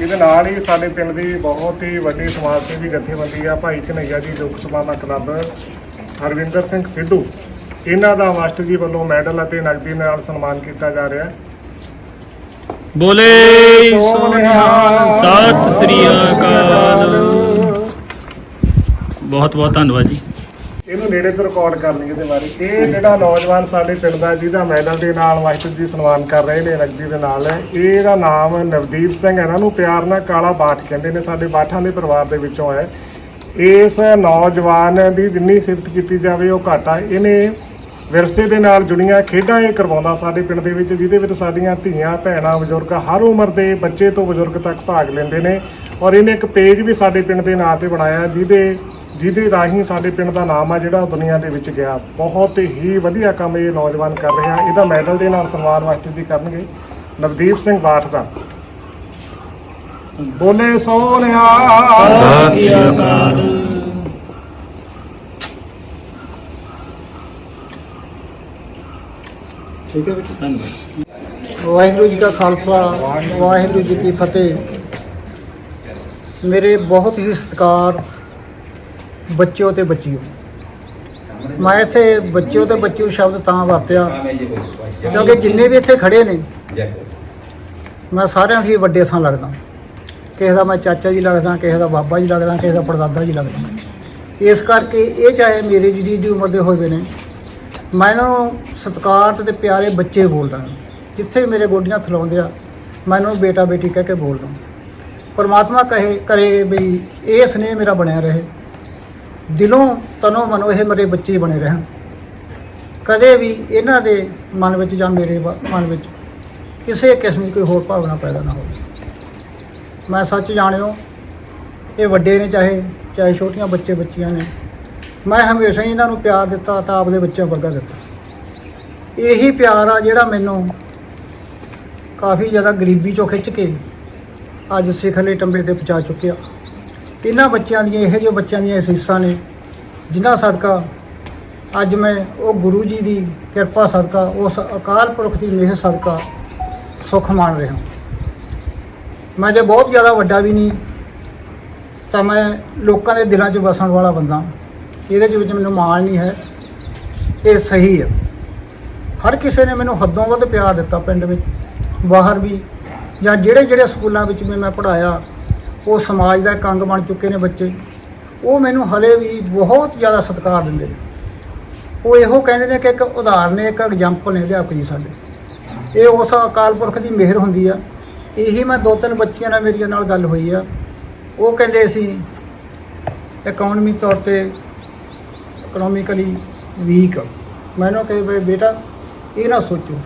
ਇਹਦੇ ਨਾਲ ਹੀ ਸਾਡੇ ਪਿੰਡ ਦੀ ਬਹੁਤ ਹੀ ਵੱਡੀ ਸਮਾਜ ਸੇਵੀ ਜਥੇਬੰਦੀ ਆ ਭਾਈ ਕਨਈਆ ਜੀ ਲੋਕ ਸਭਾ ਦਾ ਕਲੱਬ ਹਰਵਿੰਦਰ ਸਿੰਘ ਸਿੱਧੂ। ਇਹਨਾਂ ਦਾ ਮਾਸਟਰ ਜੀ ਵੱਲੋਂ ਮੈਡਲ ਅਤੇ ਨਗਦੀ ਨਾਲ ਸਨਮਾਨ ਕੀਤਾ ਜਾ ਰਿਹਾ। ਹੈ ਬੋਲੇ ਸੋਨਿਹਾਲ ਸਤਿ ਸ੍ਰੀ ਅਕਾਲ। ਬਹੁਤ ਬਹੁਤ ਧੰਨਵਾਦ ਜੀ। ਇਹਨੂੰ ਨੇੜੇ ਤੋਂ ਰਿਕਾਰਡ ਕਰ ਲਈ ਇਹਦੇ ਬਾਰੇ। ਇਹ ਜਿਹੜਾ ਨੌਜਵਾਨ ਸਾਡੇ ਪਿੰਡ ਦਾ, ਜਿਹਦਾ ਮੈਡਲ ਦੇ ਨਾਲ ਵਾਹਿਗੁਰੂ ਜੀ ਸਨਮਾਨ ਕਰ ਰਹੇ ਨੇ ਨਗਦੀ ਦੇ ਨਾਲ। ਇਹਦਾ ਨਾਮ ਨਵਦੀਪ ਸਿੰਘ ਹੈ। ਇਹਨਾਂ ਨੂੰ ਪਿਆਰ ਨਾਲ ਕਾਲਾ ਬਾਠ ਕਹਿੰਦੇ ਨੇ। ਸਾਡੇ ਬਾਠਾਂ ਦੇ ਪਰਿਵਾਰ ਦੇ ਵਿੱਚੋਂ ਹੈ। ਇਸ ਨੌਜਵਾਨ ਦੀ ਜਿੰਨੀ ਸਿਫਤ ਕੀਤੀ ਜਾਵੇ, ਉਹ ਘੱਟ ਆ। ਇਹਨੇ ਵਿਰਸੇ ਦੇ ਨਾਲ ਜੁੜੀਆਂ ਖੇਡਾਂ ਇਹ ਕਰਵਾਉਂਦਾ ਸਾਡੇ ਪਿੰਡ ਦੇ ਵਿੱਚ, ਜਿਹਦੇ ਵਿੱਚ ਸਾਡੀਆਂ ਧੀਆਂ, ਭੈਣਾਂ, ਬਜ਼ੁਰਗ ਹਰ ਉਮਰ ਦੇ ਬੱਚੇ ਤੋਂ ਬਜ਼ੁਰਗ ਤੱਕ ਭਾਗ ਲੈਂਦੇ ਨੇ। ਔਰ ਇਹਨੇ ਇੱਕ ਪੇਜ ਵੀ ਸਾਡੇ ਪਿੰਡ ਦੇ ਨਾਂ ਤੇ ਬਣਾਇਆ, ਜਿਹਦੇ ਜਿਹਦੇ ਰਾਹੀਂ ਸਾਡੇ ਪਿੰਡ ਦਾ ਨਾਮ ਆ ਜਿਹੜਾ ਉਹ ਦੁਨੀਆ ਦੇ ਵਿੱਚ ਗਿਆ। ਬਹੁਤ ਹੀ ਵਧੀਆ ਕੰਮ ਇਹ ਨੌਜਵਾਨ ਕਰ ਰਿਹਾ। ਇਹਦਾ ਮੈਡਲ ਦੇ ਨਾਲ ਸਨਮਾਨ ਮਾਸਟਰ ਜੀ ਕਰਨਗੇ ਨਵਦੀਪ ਸਿੰਘ ਬਾਠ ਦਾ। ਬੋਲੇ ਸੋਨਿਆ ਸਤਿ ਸ੍ਰੀ ਅਕਾਲ ਠੀਕ ਹੈ ਬੇਟਾ, ਧੰਨਵਾਦ। ਵਾਹਿਗੁਰੂ ਜੀ ਕਾ ਖਾਲਸਾ, ਵਾਹਿਗੁਰੂ ਜੀ ਕੀ ਫਤਿਹ। ਮੇਰੇ ਬਹੁਤ ਹੀ ਸਤਿਕਾਰ ਬੱਚਿਓ ਤੇ ਬੱਚਿਓ। ਮੈਂ ਇੱਥੇ ਬੱਚਿਓ ਤੇ ਬੱਚਿਓ ਸ਼ਬਦ ਤਾਂ ਵਰਤਿਆ, ਕਿਉਂਕਿ ਜਿੰਨੇ ਵੀ ਇੱਥੇ ਖੜੇ ਨੇ, ਮੈਂ ਸਾਰਿਆਂ ਦੀ ਵੱਡੇ ਸਾਂ ਲੱਗਦਾ। ਕਿਸੇ ਦਾ ਮੈਂ ਚਾਚਾ ਜੀ ਲੱਗਦਾ, ਕਿਸੇ ਦਾ ਬਾਬਾ ਜੀ ਲੱਗਦਾ, ਕਿਸੇ ਦਾ ਪੜਦਾਦਾ ਜੀ ਲੱਗਦਾ। ਇਸ ਕਰਕੇ ਇਹ ਚਾਹੇ ਮੇਰੇ ਜਿਹੜੀ ਦੀ ਉਮਰ ਦੇ ਹੋਏ ਨੇ, ਮੈਂ ਇਹਨਾਂ ਨੂੰ ਸਤਿਕਾਰ ਤੇ ਪਿਆਰੇ ਬੱਚੇ ਬੋਲਦਾ। ਜਿੱਥੇ ਮੇਰੇ ਗੋਡੀਆਂ ਥਲਾਉਂਦੇ ਆ ਮੈਂ ਇਹਨਾਂ ਨੂੰ ਬੇਟਾ ਬੇਟੀ ਕਹਿ ਕੇ ਬੋਲਦਾ। ਪਰਮਾਤਮਾ ਕਹੇ, ਕਰੇ ਵੀ ਇਹ ਸਨੇਹ ਮੇਰਾ ਬਣਿਆ ਰਹੇ। ਦਿਲੋਂ ਤਨੋਂ ਮਨੋਂ ਇਹ ਮੇਰੇ ਬੱਚੇ ਬਣੇ ਰਹਿਣ। ਕਦੇ ਵੀ ਇਹਨਾਂ ਦੇ ਮਨ ਵਿੱਚ ਜਾਂ ਮੇਰੇ ਬ- ਮਨ ਵਿੱਚ ਕਿਸੇ ਕਿਸਮ ਦੀ ਕੋਈ ਹੋਰ ਭਾਵਨਾ ਪੈਦਾ ਨਾ ਹੋਵੇ। ਮੈਂ ਸੱਚ ਜਾਣਿਓ, ਇਹ ਵੱਡੇ ਨੇ ਚਾਹੇ ਚਾਹੇ ਛੋਟੀਆਂ ਬੱਚੇ ਬੱਚੀਆਂ ਨੇ, ਮੈਂ ਹਮੇਸ਼ਾ ਹੀ ਇਹਨਾਂ ਨੂੰ ਪਿਆਰ ਦਿੱਤਾ ਤਾਂ ਆਪਦੇ ਬੱਚਿਆਂ ਵਰਗਾ ਦਿੱਤਾ। ਇਹੀ ਪਿਆਰ ਆ ਜਿਹੜਾ ਮੈਨੂੰ ਕਾਫੀ ਜ਼ਿਆਦਾ ਗਰੀਬੀ ਚੋਂ ਖਿੱਚ ਕੇ ਅੱਜ ਸਿਖਲੇ ਟੰਬੇ ਤੇ ਪਹੁੰਚਾ ਚੁੱਕਿਆ। ਇਹਨਾਂ ਬੱਚਿਆਂ ਦੀਆਂ, ਇਹੋ ਜਿਹੇ ਬੱਚਿਆਂ ਦੀਆਂ ਅਸੀਸਾਂ ਨੇ, ਜਿਨ੍ਹਾਂ ਸਦਕਾ ਅੱਜ ਮੈਂ ਉਹ ਗੁਰੂ ਜੀ ਦੀ ਕਿਰਪਾ ਸਦਕਾ, ਉਸ ਅਕਾਲ ਪੁਰਖ ਦੀ ਮਿਹਰ ਸਦਕਾ ਸੁੱਖ ਮਾਣ ਰਿਹਾ ਮੈਂ ਜੇ ਬਹੁਤ ਜ਼ਿਆਦਾ ਵੱਡਾ ਵੀ ਨਹੀਂ, ਤਾਂ ਮੈਂ ਲੋਕਾਂ ਦੇ ਦਿਲਾਂ 'ਚ ਵਸਣ ਵਾਲਾ ਬੰਦਾ ਇਹਦੇ 'ਚ ਵਿੱਚ ਮੈਨੂੰ ਮਾਣ ਨਹੀਂ ਹੈ, ਇਹ ਸਹੀ ਹੈ। ਹਰ ਕਿਸੇ ਨੇ ਮੈਨੂੰ ਹੱਦੋਂ ਵੱਧ ਪਿਆਰ ਦਿੱਤਾ ਪਿੰਡ ਵਿੱਚ, ਬਾਹਰ ਵੀ, ਜਾਂ ਜਿਹੜੇ ਜਿਹੜੇ ਸਕੂਲਾਂ ਵਿੱਚ ਵੀ ਮੈਂ ਪੜਾਇਆ ਉਹ ਸਮਾਜ ਦਾ ਇੱਕ ਅੰਗ ਬਣ ਚੁੱਕੇ ਨੇ ਬੱਚੇ। ਉਹ ਮੈਨੂੰ ਹਲੇ ਵੀ ਬਹੁਤ ਜ਼ਿਆਦਾ ਸਤਿਕਾਰ ਦਿੰਦੇ ਨੇ। ਉਹ ਇਹੋ ਕਹਿੰਦੇ ਨੇ ਕਿ ਇੱਕ ਉਦਾਹਰਨ ਨੇ ਇੱਕ ਐਗਜ਼ਾਮਪਲ ਨੇ ਅਧਿਆਪਕ ਜੀ ਸਾਡੇ। ਇਹ ਉਸ ਅਕਾਲ ਪੁਰਖ ਦੀ ਮਿਹਰ ਹੁੰਦੀ ਆ। ਇਹੀ ਮੈਂ ਦੋ ਤਿੰਨ ਬੱਚਿਆਂ ਨਾਲ ਮੇਰੀਆਂ ਨਾਲ ਗੱਲ ਹੋਈ ਆ। ਉਹ ਕਹਿੰਦੇ ਅਸੀਂ ਇਕਨੋਮੀ ਤੌਰ ਤੇ ਇਕਨੋਮਿਕਲੀ ਵੀਕ ਮੈਨੂੰ ਕਹੇ ਬੇਟਾ, ਇਹ ਨਾ ਸੋਚੋ।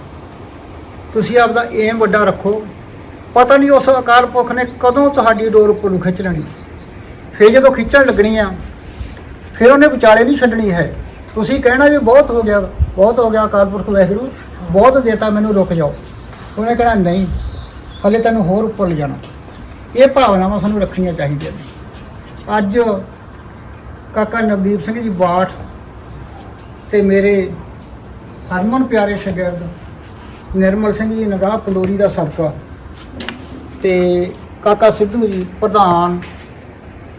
ਤੁਸੀਂ ਆਪਦਾ ਏਮ ਵੱਡਾ ਰੱਖੋ। ਪਤਾ ਨਹੀਂ ਉਸ ਅਕਾਲ ਪੁਰਖ ਨੇ ਕਦੋਂ ਤੁਹਾਡੀ ਡੋਰ ਉੱਪਰ ਨੂੰ ਖਿੱਚ ਲੈਣੀ। ਫਿਰ ਜਦੋਂ ਖਿੱਚਣ ਲੱਗਣੀ ਆ ਫਿਰ ਉਹਨੇ ਵਿਚਾਲੇ ਨਹੀਂ ਛੱਡਣੀ ਹੈ। ਤੁਸੀਂ ਕਹਿਣਾ ਵੀ ਬਹੁਤ ਹੋ ਗਿਆ, ਬਹੁਤ ਹੋ ਗਿਆ ਅਕਾਲ ਪੁਰਖ ਵਾਹਿਗੁਰੂ, ਬਹੁਤ ਦੇਤਾ ਮੈਨੂੰ ਰੁਕ ਜਾਓ। ਉਹਨੇ ਕਹਿਣਾ, ਨਹੀਂ, ਹਲੇ ਤੈਨੂੰ ਹੋਰ ਉੱਪਰ ਲਿਜਾਣਾ ਇਹ ਭਾਵਨਾਵਾਂ ਸਾਨੂੰ ਰੱਖਣੀਆਂ ਚਾਹੀਦੀਆਂ ਨੇ। ਅੱਜ ਕਾਕਾ ਨਵਦੀਪ ਸਿੰਘ ਜੀ ਬਾਠ ਤੇ ਮੇਰੇ ਹਰਮਨ ਪਿਆਰੇ ਸ਼ਾਗਿਰਦ ਨਿਰਮਲ ਸਿੰਘ ਜੀ ਨਗਾਹ ਪੰਡੋਰੀ ਦਾ ਸਦਕਾ ਤੇ ਕਾਕਾ ਸਿੱਧੂ ਜੀ, ਪ੍ਰਧਾਨ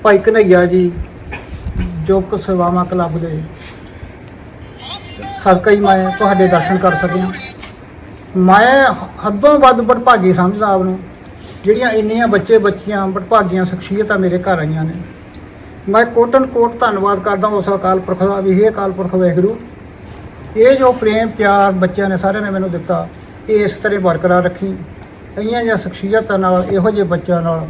ਭਾਈ ਕਨਈਆ ਜੀ ਜੋਕ ਸੇਵਾਵਾਂ ਕਲੱਬ ਦੇ ਸਦਕਾ ਹੀ ਮੈਂ ਤੁਹਾਡੇ ਦਰਸ਼ਨ ਕਰ ਸਕਿਆ। ਮੈਂ ਹੱਦੋਂ ਵੱਧ ਵਡਭਾਗੀ ਸਮਝਦਾ ਆਪ ਨੂੰ, ਜਿਹੜੀਆਂ ਇੰਨੀਆਂ ਬੱਚੇ ਬੱਚੀਆਂ ਵਡਭਾਗੀਆਂ ਸ਼ਖਸੀਅਤਾਂ ਮੇਰੇ ਘਰ ਆਈਆਂ ਨੇ। ਮੈਂ ਕੋਟਨ ਕੋਟ ਧੰਨਵਾਦ ਕਰਦਾ ਉਸ ਅਕਾਲ ਪੁਰਖ ਦਾ ਵੀ ਇਹ ਅਕਾਲ ਪੁਰਖ ਵਾਹਿਗੁਰੂ। ਇਹ ਜੋ ਪ੍ਰੇਮ ਪਿਆਰ ਬੱਚਿਆਂ ਨੇ ਸਾਰਿਆਂ ਨੇ ਮੈਨੂੰ ਦਿੱਤਾ, ਇਹ ਇਸ ਤਰ੍ਹਾਂ ਬਰਕਰਾਰ ਰੱਖੀ। ਇਹੀਆਂ ਜਿਹੀਆਂ ਸ਼ਖਸੀਅਤਾਂ ਨਾਲ, ਇਹੋ ਜਿਹੇ ਬੱਚਿਆਂ ਨਾਲ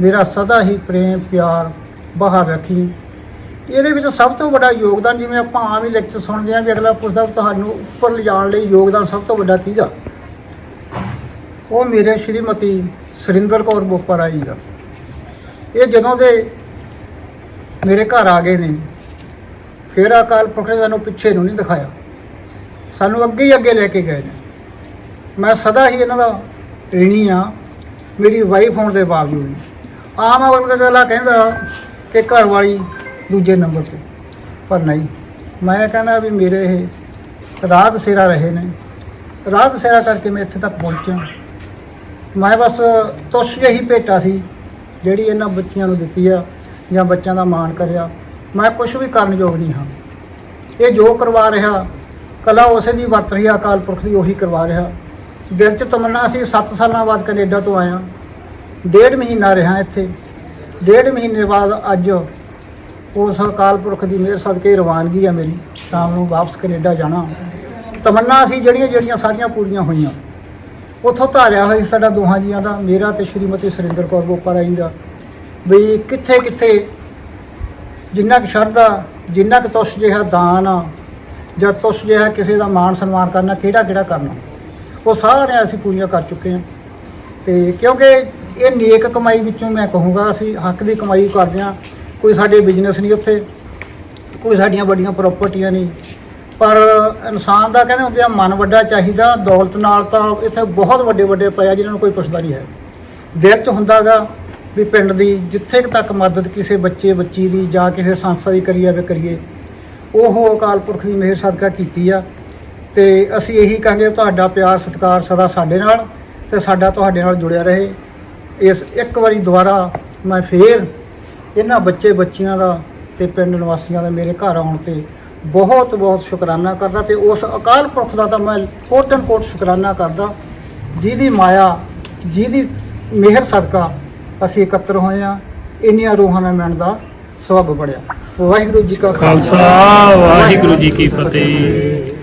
ਮੇਰਾ ਸਦਾ ਹੀ ਪ੍ਰੇਮ, ਪਿਆਰ ਬਾਹਰ ਰੱਖੀ। ਇਹਦੇ ਵਿੱਚ ਸਭ ਤੋਂ ਵੱਡਾ ਯੋਗਦਾਨ ਜਿਵੇਂ ਆਪਾਂ ਆਮ ਹੀ ਲੈਕਚਰ ਸੁਣਦੇ ਹਾਂ ਵੀ ਅਗਲਾ ਪੁੱਛਦਾ ਤੁਹਾਨੂੰ ਉੱਪਰ ਲਿਜਾਣ ਲਈ ਯੋਗਦਾਨ ਸਭ ਤੋਂ ਵੱਡਾ ਕਿਹਦਾ? ਉਹ ਮੇਰੇ ਸ਼੍ਰੀਮਤੀ ਸੁਰਿੰਦਰ ਕੌਰ ਬੋਪਰਾ ਜੀ ਦਾ। ਇਹ ਜਦੋਂ ਦੇ ਮੇਰੇ ਘਰ ਆ ਗਏ ਨੇ, ਫਿਰ ਅਕਾਲ ਪੁਰਖ ਨੇ ਸਾਨੂੰ ਪਿੱਛੇ ਨੂੰ ਨਹੀਂ ਦਿਖਾਇਆ। ਸਾਨੂੰ ਅੱਗੇ ਹੀ ਅੱਗੇ ਲੈ ਕੇ ਗਏ ਨੇ। ਮੈਂ ਸਦਾ ਹੀ ਇਹਨਾਂ ਦਾ ਰਹਿਣੀ ਆ ਮੇਰੀ ਵਾਈਫ ਹੋਣ ਦੇ ਬਾਵਜੂਦ ਵੀ। ਆਮ ਅਵਲ ਗੱਲਾਂ ਕਹਿੰਦਾ ਕਿ ਘਰ ਵਾਲੀ ਦੂਜੇ ਨੰਬਰ ਤੇ। ਪਰ ਨਹੀਂ ਮੈਂ ਕਹਿੰਦਾ ਵੀ ਮੇਰੇ ਇਹ ਰਾਤ ਸੇਰਾ ਰਹੇ ਨੇ। ਰਾਤ ਸੇਰਾ ਕਰਕੇ ਮੈਂ ਇੱਥੇ ਤੱਕ ਪਹੁੰਚਿਆ। ਮੈਂ ਬਸ ਤੁਸ਼ ਜਿਹੀ ਭੇਟਾ ਸੀ ਜਿਹੜੀ ਇਹਨਾਂ ਬੱਚਿਆਂ ਨੂੰ ਦਿੱਤੀ ਆ ਜਾਂ ਬੱਚਿਆਂ ਦਾ ਮਾਣ ਕਰਿਆ। ਮੈਂ ਕੁਝ ਵੀ ਕਰਨ ਯੋਗ ਨਹੀਂ ਹਾਂ। ਇਹ ਜੋ ਕਰਵਾ ਰਿਹਾ ਕਲਾ ਉਸੇ ਦੀ ਵਰਤ ਰਹੀ ਆ, ਅਕਾਲ ਪੁਰਖ ਦੀ ਉਹੀ ਕਰਵਾ ਰਿਹਾ। ਦਿਲ 'ਚ ਤਮੰਨਾ ਸੀ 7 ਸਾਲਾਂ ਬਾਅਦ ਕੈਨੇਡਾ ਤੋਂ ਆਇਆ ਡੇਢ ਮਹੀਨਾ ਰਿਹਾ ਇੱਥੇ। ਡੇਢ ਮਹੀਨੇ ਬਾਅਦ ਅੱਜ ਉਸ ਅਕਾਲ ਪੁਰਖ ਦੀ ਮਿਹਰ ਸਦਕੇ ਰਵਾਨਗੀ ਆ ਮੇਰੀ। ਸ਼ਾਮ ਨੂੰ ਵਾਪਸ ਕੈਨੇਡਾ ਜਾਣਾ। ਤਮੰਨਾ ਸੀ ਜਿਹੜੀਆਂ ਜਿਹੜੀਆਂ ਸਾਰੀਆਂ ਪੂਰੀਆਂ ਹੋਈਆਂ। ਉੱਥੋਂ ਧਾਰਿਆ ਹੋਇਆ ਸੀ ਸਾਡਾ ਦੋਹਾਂ ਜੀਆਂ ਦਾ, ਮੇਰਾ ਤੇ ਸ਼੍ਰੀਮਤੀ ਸੁਰਿੰਦਰ ਕੌਰ ਗੋਪਾਰਾ ਜੀ ਦਾ, ਵੀ ਕਿੱਥੇ ਕਿੱਥੇ ਜਿੰਨਾ ਕੁ ਸ਼ਰਧਾ, ਜਿੰਨਾ ਕੁ ਤੁਸ਼ ਜਿਹਾ ਦਾਨ ਆ ਜਾਂ ਤੁਸ਼ ਜਿਹਾ ਕਿਸੇ ਦਾ ਮਾਣ ਸਨਮਾਨ ਕਰਨਾ, ਕਿਹੜਾ ਕਿਹੜਾ ਕਰਨਾ। ਉਹ ਸਾਰਿਆਂ ਅਸੀਂ ਪੂਰੀਆਂ ਕਰ ਚੁੱਕੇ ਹਾਂ। ਤੇ ਕਿਉਂਕਿ ਇਹ ਨੇਕ ਕਮਾਈ ਵਿੱਚੋਂ ਮੈਂ ਕਹੂੰਗਾ, ਅਸੀਂ ਹੱਕ ਦੀ ਕਮਾਈ ਕਰਦੇ ਹਾਂ। ਕੋਈ ਸਾਡੇ ਬਿਜ਼ਨਸ ਨਹੀਂ ਉੱਥੇ, ਕੋਈ ਸਾਡੀਆਂ ਵੱਡੀਆਂ ਪ੍ਰਾਪਰਟੀਆਂ ਨਹੀਂ। ਪਰ ਇਨਸਾਨ ਦਾ ਕਹਿੰਦੇ ਹੁੰਦੇ ਆ, ਮਨ ਵੱਡਾ ਚਾਹੀਦਾ, ਦੌਲਤ ਨਾਲ ਤਾਂ ਇੱਥੇ ਬਹੁਤ ਵੱਡੇ ਵੱਡੇ ਪਏ ਆ ਜਿਨ੍ਹਾਂ ਨੂੰ ਕੋਈ ਪੁੱਛਦਾ ਨਹੀਂ ਹੈ। ਦਿਲ 'ਚ ਹੁੰਦਾਗਾ ਵੀ ਪਿੰਡ ਦੀ ਜਿੱਥੇ ਤੱਕ ਮਦਦ ਕਿਸੇ ਬੱਚੇ, ਬੱਚੀ ਦੀ ਜਾਂ ਕਿਸੇ ਸੰਸਥਾ ਦੀ ਕਰੀ ਜਾਵੇ ਕਰੀਏ। ਉਹ ਅਕਾਲ ਪੁਰਖ ਦੀ ਮਿਹਰ ਸਦਕਾ ਕੀਤੀ ਆ। ਤੇ ਅਸੀਂ ਇਹੀ ਕਹਾਂਗੇ ਤੁਹਾਡਾ ਪਿਆਰ ਸਤਿਕਾਰ ਸਦਾ ਸਾਡੇ ਨਾਲ ਤੇ ਸਾਡਾ ਤੁਹਾਡੇ ਨਾਲ ਜੁੜਿਆ ਰਹੇ। ਇਸ ਇੱਕ ਵਾਰੀ ਦੁਬਾਰਾ ਮੈਂ ਫੇਰ ਇਹਨਾਂ ਬੱਚੇ ਬੱਚੀਆਂ ਦਾ ਤੇ ਪਿੰਡ ਨਿਵਾਸੀਆਂ ਦਾ ਮੇਰੇ ਘਰ ਆਉਣ ਤੇ ਬਹੁਤ ਬਹੁਤ ਸ਼ੁਕਰਾਨਾ ਕਰਦਾ ਤੇ ਉਸ ਅਕਾਲ ਪੁਰਖ ਦਾ ਤਾਂ ਮੈਂ ਕੋਟਨ ਕੋਟ ਸ਼ੁਕਰਾਨਾ ਕਰਦਾ। ਜਿਹਦੀ ਮਾਇਆ ਜਿਹਦੀ ਮਿਹਰ ਸਦਕਾ ਅਸੀਂ ਇਕੱਤਰ ਹੋਏ ਆ ਇੰਨੀਆਂ ਰੂਹਾਂ ਨਾਲ ਮਿਲਣ ਦਾ ਸਬਬ ਬਣਿਆ। ਵਾਹਿਗੁਰੂ ਜੀ ਕਾ ਖਾਲਸਾ। ਵਾਹਿਗੁਰੂ ਜੀ ਕੀ ਫਤਿਹ।